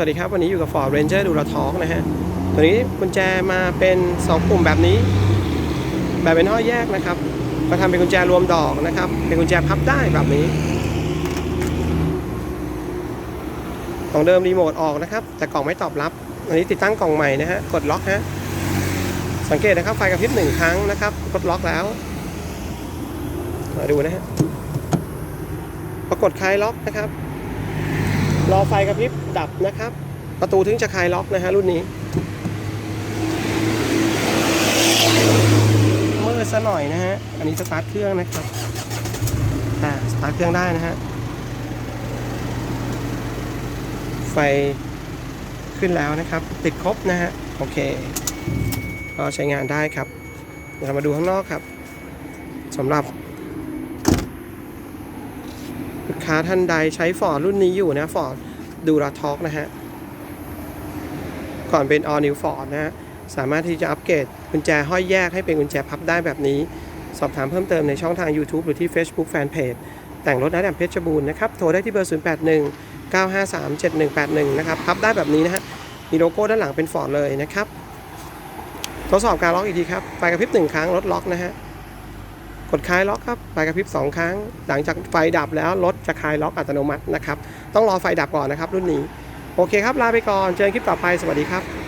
วัสดีครับ วันนี้อยู่กับ Ford Ranger ดูราทอกนะฮะ ตัวนี้กุญแจมาเป็น 2 ปุ่มแบบนี้ แบบเป็นห้อยแยกนะครับมาทำเป็นกุญแจรวมดอกนะครับ เป็นกุญแจพับได้แบบนี้ของเดิมรีโมทออกนะครับ แต่กล่องไม่ตอบรับ อันนี้ติดตั้งกล่องใหม่นะฮะ กดล็อกฮะ สังเกตนะครับ ไฟกระพริบหนึ่งครั้งนะครับ กดล็อกแล้ว มาดูนะฮะ ปรากฏคลายล็อกนะครับ รอไฟกระพริบดับนะครับ ประตูถึงจะคลายล็อกนะฮะรุ่นนี้มืดซะหน่อยนะฮะ อันนี้สตาร์ทเครื่องนะครับ อ่า สตาร์ทเครื่องได้นะฮะ ไฟขึ้นแล้วนะครับ ติดครบนะฮะ โอเค ก็ใช้งานได้ครับ เดี๋ยวเรามาดูข้างนอกครับสำหรับ ลูกค้าท่านใดใช้ฟอร์ดรุ่นนี้อยู่นะฟอร์ดดูราท็อกนะฮะ ก่อนเป็น all new Ford นะฮะ สามารถที่จะอัปเกรดกุญแจห้อยแยกให้เป็นกุญแจพับได้แบบนี้ สอบถามเพิ่มเติมในช่องทาง YouTube หรือที่ Facebook Fanpage แต่งรถนะแดมเพชรบูรณ์นะครับ โทรได้ที่เบอร์ 081 953 7181 นะครับ พับได้แบบนี้นะฮะ มีโลโก้ด้านหลังเป็นฟอร์ดเลยนะครับ ทดสอบการล็อกอีกทีครับ ไฟกระพริบหนึ่งครั้งรถล็อกนะฮะ กดคลายล็อกครับไฟกระพริบ2 ครั้ง หลังจากไฟดับแล้วรถจะคลายล็อกอัตโนมัตินะครับ ต้องรอไฟดับก่อนนะครับรุ่นนี้ โอเคครับ ลาไปก่อน เจอกันคลิปต่อไป สวัสดีครับ